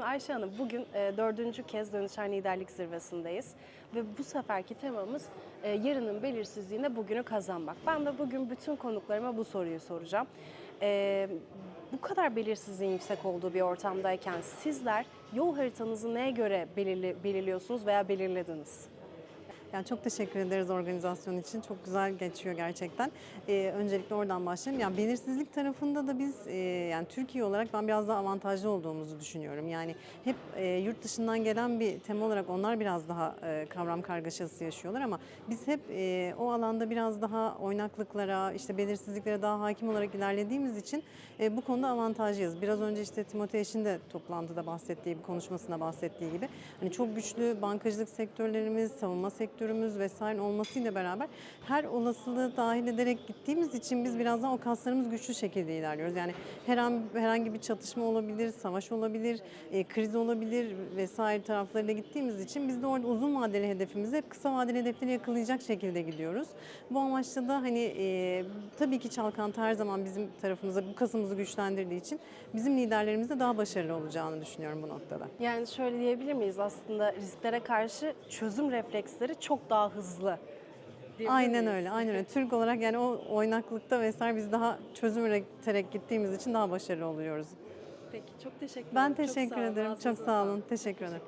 Şimdi Ayşe Hanım bugün e, dördüncü kez Dönüşen Liderlik Zirvesi'ndeyiz. Ve bu seferki temamız e, yarının belirsizliğinde bugünü kazanmak. Ben de bugün bütün konuklarıma bu soruyu soracağım. E, bu kadar belirsizliğin yüksek olduğu bir ortamdayken sizler yol haritanızı neye göre belirli, belirliyorsunuz veya belirlediniz? Yani çok teşekkür ederiz organizasyon için. Çok güzel geçiyor gerçekten. Ee, öncelikle oradan başlayayım. Yani belirsizlik tarafında da biz e, yani Türkiye olarak ben biraz daha avantajlı olduğumuzu düşünüyorum. Yani hep e, yurt dışından gelen bir tema olarak onlar biraz daha e, kavram kargaşası yaşıyorlar ama biz hep e, o alanda biraz daha oynaklıklara, işte belirsizliklere daha hakim olarak ilerlediğimiz için e, bu konuda avantajlıyız. Biraz önce işte Timothy Eş'in de toplantıda bahsettiği, bir konuşmasında bahsettiği gibi hani çok güçlü bankacılık sektörlerimiz, savunma sektörümüz vesaire olmasıyla beraber her olasılığı dahil ederek gittiğimiz için biz biraz daha o kaslarımız güçlü şekilde ilerliyoruz. Yani her an herhangi bir çatışma olabilir, savaş olabilir, e, kriz olabilir vesaire taraflarıyla gittiğimiz için biz de orada uzun vadeli hedefimizi hep kısa vadeli hedefleri yakalayacak şekilde gidiyoruz. Bu amaçla da hani e, tabii ki çalkantı her zaman bizim tarafımıza bu kasımızı güçlendirdiği için bizim liderlerimiz de daha başarılı olacağını düşünüyorum bu noktada. Yani şöyle diyebilir miyiz aslında risklere karşı çözüm refleksleri çok daha hızlı. Aynen öyle, aynen öyle. Türk olarak yani o oynaklıkta vesaire biz daha çözüm üreterek gittiğimiz için daha başarılı oluyoruz. Peki çok teşekkür ederim. Ben Çok teşekkür sağ olun. ederim. Ağzınıza Çok sağ olun. Teşekkür ederim.